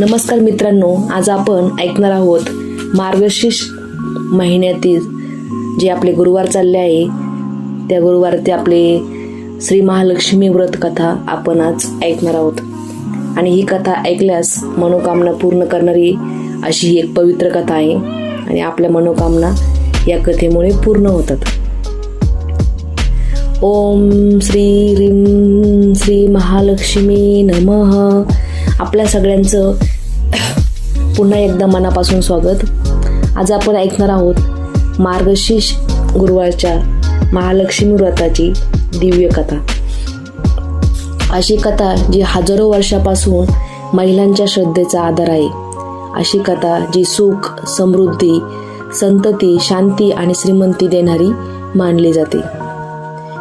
नमस्कार मित्रांनो आज आपण ऐकणार आहोत मार्गशीर्ष महिन्यातील जे आपले गुरुवार चालले आहे त्या गुरुवारचे आपले श्री महालक्ष्मी व्रत कथा आपण आज ऐकणार आहोत. आणि ही कथा ऐकल्यास मनोकामना पूर्ण करणारी अशी ही एक पवित्र कथा आहे आणि आपल्या मनोकामना या कथेमुळे पूर्ण होतात. ओम श्री ह्रीं श्री महालक्ष्मी नमः. आपल्या सगळ्यांचं पुन्हा एकदा मनापासून स्वागत. आज आपण ऐकणार आहोत मार्गशीर्ष गुरुवारच्या महालक्ष्मी व्रताची दिव्य कथा. अशी कथा जी हजारो वर्षापासून महिलांच्या श्रद्धेचा आधार आहे. अशी कथा जी सुख समृद्धी संतती शांती आणि श्रीमंती देणारी मानली जाते.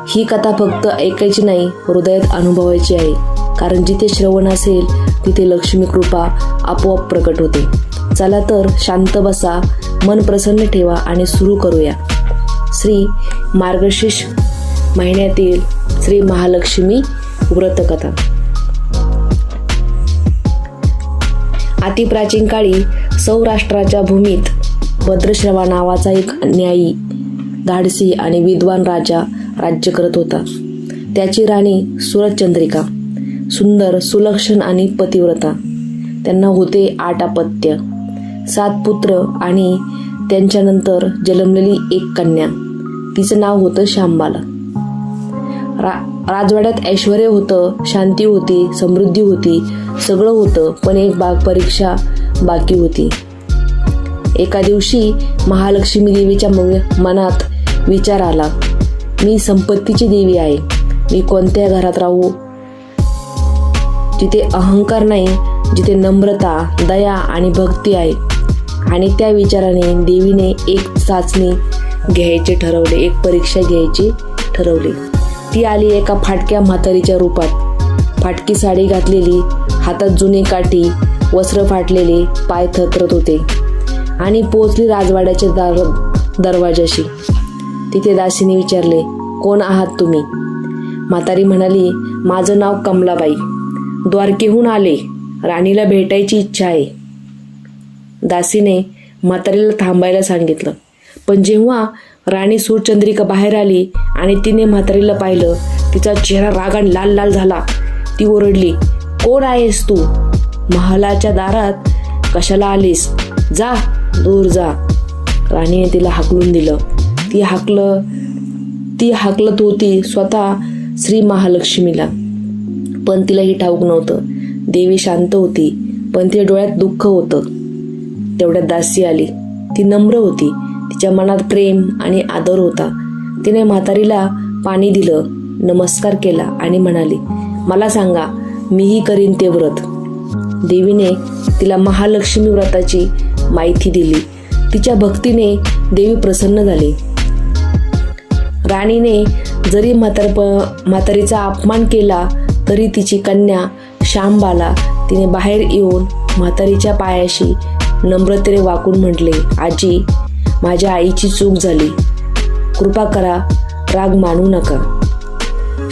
ही कथा फक्त ऐकायची नाही हृदयात अनुभवायची आहे. कारण जिथे श्रवण असेल तिथे लक्ष्मी कृपा आपोआप प्रकट होते. चला तर शांत बसा मन प्रसन्न ठेवा आणि सुरू करूया. श्री मार्गशीर्ष महिन्यातील श्री महालक्ष्मी व्रतकथा. अतिप्राचीन काळी सौराष्ट्राच्या भूमीत भद्रश्रवा नावाचा एक न्यायी धाडसी आणि विद्वान राजा राज्य करत होता. त्याची राणी सुरतचंद्रिका. सुंदर सुलक्षण आणि पतिव्रता. त्यांना होते आठ अपत्य. सात पुत्र आणि त्यांच्यानंतर जन्मलेली एक कन्या. तिचं नाव होतं शांबाला रा राजवाड्यात ऐश्वर होतं शांती होती समृद्धी होती सगळं होतं पण एक बाग परीक्षा बाकी होती. एका दिवशी महालक्ष्मी देवीच्या मनात विचार आला मी संपत्तीची देवी आहे. मी कोणत्या घरात राहू जिथे अहंकार नाही जिथे नम्रता दया आणि भक्ती आहे. आणि त्या विचाराने देवीने एक चाचणी घ्यायचे ठरवले एक परीक्षा घ्यायची ठरवली. ती आली एका फाटक्या म्हातारीच्या रूपात. फाटकी साडी घातलेली हातात जुनी काठी वस्त्र फाटलेले पाय थरथरत होते. आणि पोचली राजवाड्याच्या दार दरवाजाशी. तिथे दासीने विचारले कोण आहात तुम्ही? म्हातारी म्हणाली माझं नाव कमलाबाई. द्वारकेहून आले. राणीला भेटायची इच्छा आहे. दासीने म्हातारीला थांबायला सांगितलं. पण जेव्हा राणी सूरचंद्रिका बाहेर आली आणि तिने म्हातारीला पाहिलं तिचा चेहरा रागान लाल लाल झाला. ती ओरडली कोण आहेस तू? महालाच्या दारात कशाला आलीस? जा दूर जा. राणीने तिला हाकलून दिलं. ती हाकलं ती हाकलत होती स्वतः श्री महालक्ष्मीला. पण तिलाही ठाऊक नव्हतं. देवी शांत होती पण तिच्या डोळ्यात दुःख होतं. तेवढ्यात दासी आली. ती नम्र होती. तिच्या मनात प्रेम आणि आदर होता. तिने म्हातारीला पाणी दिलं नमस्कार केला आणि म्हणाली मला सांगा मीही करीन ते व्रत. देवीने तिला महालक्ष्मी व्रताची माहिती दिली. तिच्या भक्तीने देवी प्रसन्न झाली. राणीने जरी म्हातारप म्हातारीचा अपमान केला तरी तिची कन्या श्यामबाला तिने बाहेर येऊन म्हातारीच्या पायाशी नम्रतेने वाकून म्हटले आजी माझ्या आईची चूक झाली. कृपा करा राग मानू नका.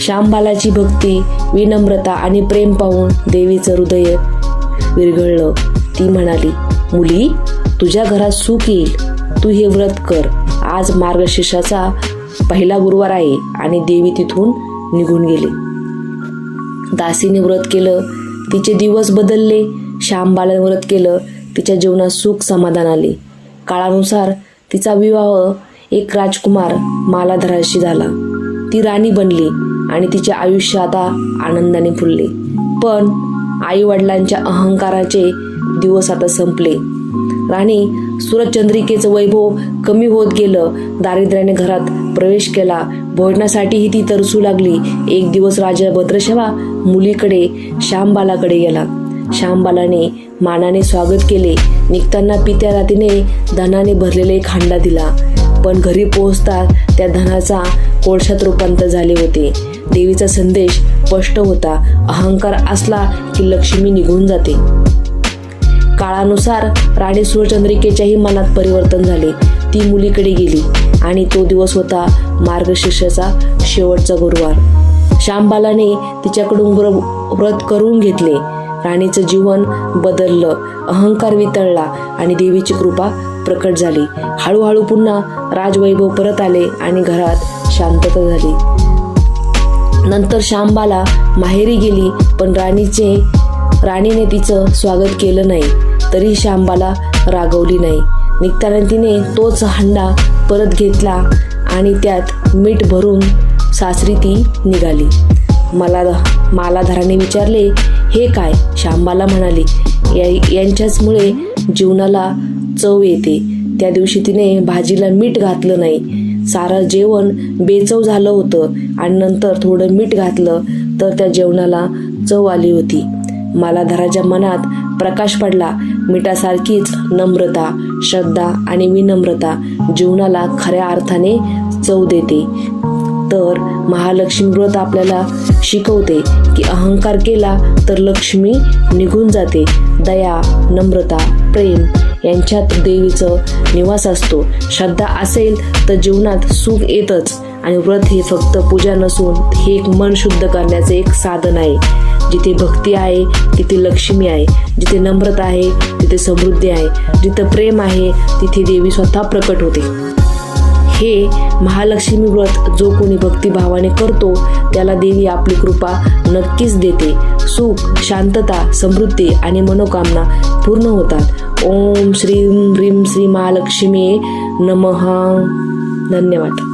श्यामबालाची भक्ती विनम्रता आणि प्रेम पाहून देवीचं हृदय विरघळलं. ती म्हणाली मुली तुझ्या घरात सुख येईल. तू हे व्रत कर. आज मार्गशीर्षाचा पहिला गुरुवार आहे आणि देवी तिथून निघून गेली. दासीने व्रत केलं तिचे दिवस बदलले श्यामबालाने व्रत केलं तिच्या जीवनात सुख समाधान आले. काळानुसार तिचा विवाह एक राजकुमार मालाधराशी झाला. ती राणी बनली आणि तिचे आयुष्य आता आनंदाने फुलले. पण आई वडिलांच्या अहंकाराचे दिवस आता संपले. राणी सूरजचंद्रिकेचं वैभव कमी होत गेलं. दारिद्र्याने घरात प्रवेश केला. भोजनासाठीही ती तरसू लागली. एक दिवस राजा भद्रशवा मुलीकडे श्यामबालाकडे गेला. श्यामबालाने मानाने स्वागत केले. निघताना पित्या रातीने धनाने भरलेले खांडा दिला. पण घरी पोहोचता त्या धनाचा कोळशात रूपांतर झाले होते. देवीचा संदेश स्पष्ट होता. अहंकार असला की लक्ष्मी निघून जाते. काळानुसार राणी सुरचंद्रिकेच्याही मनात परिवर्तन झाले. ती मुलीकडे गेली आणि तो दिवस होता मार्गशीर्षाचा शेवटचा गुरुवार. श्यामबालाने तिच्याकडून व्र- व्रत करून घेतले. राणीचं जीवन बदललं. अहंकार वितळला आणि देवीची कृपा प्रकट झाली. हळूहळू पुन्हा राजवैभव परत आले आणि घरात शांतता झाली. नंतर शांबाला माहेरी गेली पण राणीचे राणीने तिचं स्वागत केलं नाही तरी शांबाला रागवली नाही. निघताना तिने तोच हंडा परत घेतला आणि त्यात मीठ भरून सासरी ती निघाली. मला मालाधाराने विचारले हे काय? शांबाला म्हणाली "या- यांच्याचमुळे जीवनाला चव येते. त्या दिवशी तिने भाजीला मीठ घातलं नाही. सारं जेवण बेचव झालं होतं आणि नंतर थोडं मीठ घातलं तर त्या जेवणाला चव आली होती. मालाधाराच्या मनात प्रकाश पडला. मिठासारखीच नम्रता श्रद्धा आणि विनम्रता जीवनाला खऱ्या अर्थाने चव देते. तर महालक्ष्मी व्रत आपल्याला शिकवते की अहंकार केला तर लक्ष्मी निघून जाते. दया नम्रता प्रेम यांच्यात देवीचं निवास असतो. श्रद्धा असेल तर जीवनात सुख येतच. आणि व्रत हे फक्त पूजा नसून हे एक मन शुद्ध करण्याचे एक साधन आहे. जिथे भक्ती आहे तिथे लक्ष्मी आहे. जिथे नम्रता आहे तिथे समृद्धी आहे. जिथे प्रेम आहे तिथे देवी स्वतः प्रकट होते. हे महालक्ष्मी व्रत जो कोणी भक्तिभावाने करतो त्याला देवी आपली कृपा नक्कीच देते. सुख शांतता समृद्धी आणि मनोकामना पूर्ण होतात. ओम श्रीम ह्रीम श्री महालक्ष्मी नमः. धन्यवाद.